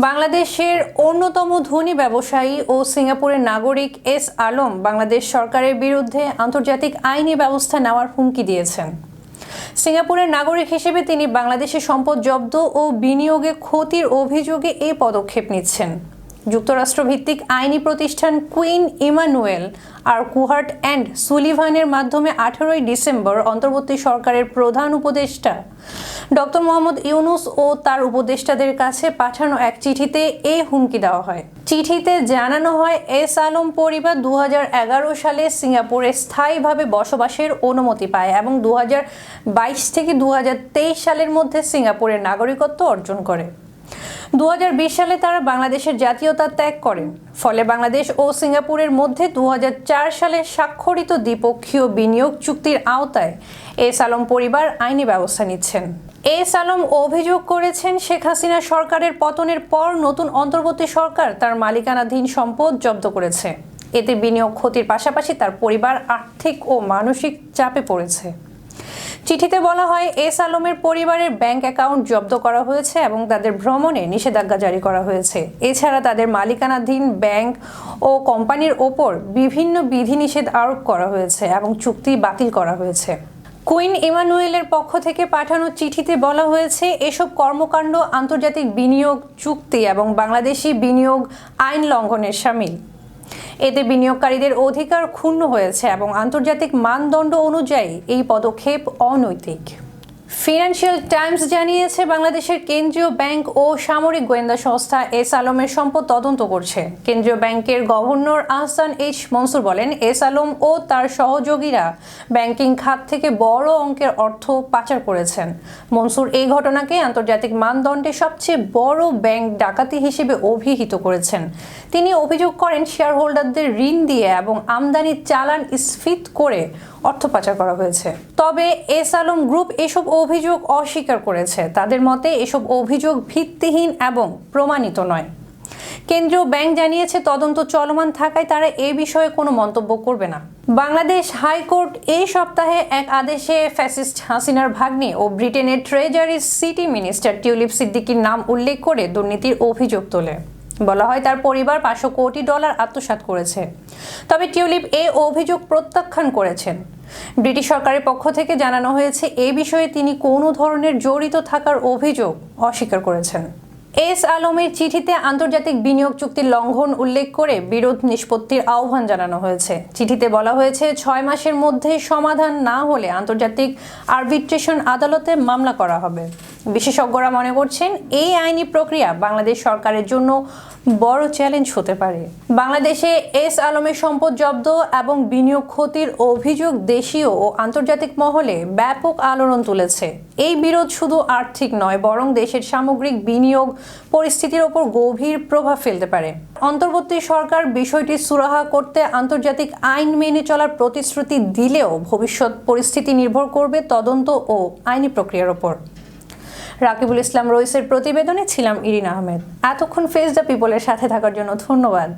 বাংলাদেশের অন্যতম ধনী ব্যবসায়ী ও সিঙ্গাপুরের নাগরিক এস আলম বাংলাদেশ সরকারের বিরুদ্ধে আন্তর্জাতিক আইনি ব্যবস্থা নেওয়ার হুমকি দিয়েছেন। সিঙ্গাপুরের নাগরিক হিসেবে তিনি বাংলাদেশের সম্পদ জব্দ ও বিনিয়োগে ক্ষতির অভিযোগে এই পদক্ষেপ নিচ্ছেন। যুক্তরাষ্ট্রভিত্তিক আইনি প্রতিষ্ঠান Quinn Emanuel Urquhart and সুলিভানের মাধ্যমে আঠারোই ডিসেম্বর অন্তর্বর্তী সরকারের প্রধান উপদেষ্টা ডক্টর মোহাম্মদ ইউনুস ও তার উপদেষ্টাদের কাছে পাঠানো এক চিঠিতে এই হুমকি দেওয়া হয়। চিঠিতে জানানো হয়, এস আলম পরিবার দু হাজার এগারো সালে সিঙ্গাপুরে স্থায়ীভাবে বসবাসের অনুমতি পায় এবং দু হাজার বাইশ থেকে দু হাজার তেইশ সালের মধ্যে সিঙ্গাপুরের নাগরিকত্ব অর্জন করে। দু হাজার বিশ সালে তারা বাংলাদেশের জাতীয়তা ত্যাগ করেন। ফলে বাংলাদেশ ও সিঙ্গাপুরের মধ্যে দু হাজার চার সালে স্বাক্ষরিত দ্বিপক্ষীয় বিনিয়োগ চুক্তির আওতায় এস আলম পরিবার আইনি ব্যবস্থা নিচ্ছেন। এস আলম অভিযোগ করেছেন, শেখ হাসিনা সরকারের পতনের পর নতুন অন্তর্বর্তী সরকার তার মালিকানাধীন সম্পদ জব্দ করেছে। এতে বিনিয়োগ ক্ষতির পাশাপাশি তার পরিবার আর্থিক ও মানসিক চাপে পড়েছে। চিঠিতে বলা হয়, এস আলমের পরিবারের ব্যাংক অ্যাকাউন্ট জব্দ করা হয়েছে এবং তাদের ভ্রমণে নিষেধাজ্ঞা জারি করা হয়েছে। এছাড়া তাদের মালিকানাধীন ব্যাংক ও কোম্পানির ওপর বিভিন্ন বিধিনিষেধ আরোপ করা হয়েছে এবং চুক্তি বাতিল করা হয়েছে। কুইন ইমানুয়েলের পক্ষ থেকে পাঠানো চিঠিতে বলা হয়েছে, এসব কর্মকাণ্ড আন্তর্জাতিক বিনিয়োগ চুক্তি এবং বাংলাদেশি বিনিয়োগ আইন লঙ্ঘনের সামিল। এতে বিনিয়োগকারীদের অধিকার ক্ষুণ্ণ হয়েছে এবং আন্তর্জাতিক মানদণ্ড অনুযায়ী এই পদক্ষেপ অনৈতিক। ফিনান্সিয়াল টাইমস জানিয়েছে, বাংলাদেশের কেন্দ্রীয় ব্যাংক ও সামরিক গোয়েন্দা সংস্থা এস আলমের সম্পদ তদন্ত করছে। কেন্দ্রীয় ব্যাংকের গভর্নর আহসান এইচ মনসুর বলেন, এস আলম ও তার সহযোগীরা ব্যাংকিং খাত থেকে বড় অঙ্কের অর্থ পাচার করেছেন। মনসুর এই ঘটনাকে আন্তর্জাতিক মানদণ্ডে সবচেয়ে বড় ব্যাংক ডাকাতি হিসেবে অভিহিত করেছেন। তিনি অভিযোগ করেন শেয়ার হোল্ডারদের ঋণ দিয়ে এবং আমদানি চালান স্ফীত করে অর্থ পাচার করা হয়েছে। তবে এস আলম গ্রুপ এসব অভিযোগ অস্বীকার করেছে। তাদের মতে, এসব অভিযোগ ভিত্তিহীন এবং প্রমাণিত নয়। কেন্দ্রীয় ব্যাংক জানিয়েছে, তদন্ত চলমান থাকায় তারা এ বিষয়ে কোনো মন্তব্য করবে না। বাংলাদেশ হাইকোর্ট এই সপ্তাহে এক আদেশে ফ্যাসিস্ট হাসিনার ভাগ্নে ও ব্রিটেনের ট্রেজারি সিটি মিনিস্টার টিউলিপ সিদ্দিকির নাম উল্লেখ করে দুর্নীতির অভিযোগ তোলে। বলা হয় তার পরিবার পাঁচশো কোটি ডলার আত্মসাত করেছে। তবে টিউলিপ এ অভিযোগ প্রত্যাখ্যান করেছেন। ব্রিটিশ সরকারের পক্ষ থেকে জানানো হয়েছে, এ বিষয়ে তিনি কোনো ধরনের জড়িত থাকার অভিযোগ অস্বীকার করেছেন। এস আলমের চিঠিতে আন্তর্জাতিক বিনিয়োগ চুক্তির লঙ্ঘন উল্লেখ করে বিরোধ নিষ্পত্তির আহ্বান জানানো হয়েছে। চিঠিতে বলা হয়েছে, ছয় মাসের মধ্যে সমাধান না হলে আন্তর্জাতিক আরবিট্রেশন আদালতে মামলা করা হবে। বিশেষজ্ঞরা মনে করছেন, এই আইনি প্রক্রিয়া বাংলাদেশ সরকারের জন্য বড় চ্যালেঞ্জ হতে পারে। বাংলাদেশে এস আলমের সম্পদ জব্দ এবং বিনিয়োগ ক্ষতির অভিযোগ দেশীয় ও আন্তর্জাতিক মহলে ব্যাপক আলোড়ন তুলেছে। এই বিরোধ শুধু আর্থিক নয়, বরং দেশের সামগ্রিক বিনিয়োগ পরিস্থিতির ওপর গভীর প্রভাব ফেলতে পারে। অন্তর্বর্তী সরকার বিষয়টি সুরাহা করতে আন্তর্জাতিক আইন মেনে চলার প্রতিশ্রুতি দিলেও ভবিষ্যৎ পরিস্থিতি নির্ভর করবে তদন্ত ও আইনি প্রক্রিয়ার ওপর। রাকিবুল ইসলাম রইসের প্রতিবেদনে ছিলাম ইরিন আহমেদ। এতক্ষণ ফেস দ্য পিপলের সাথে থাকার জন্য ধন্যবাদ।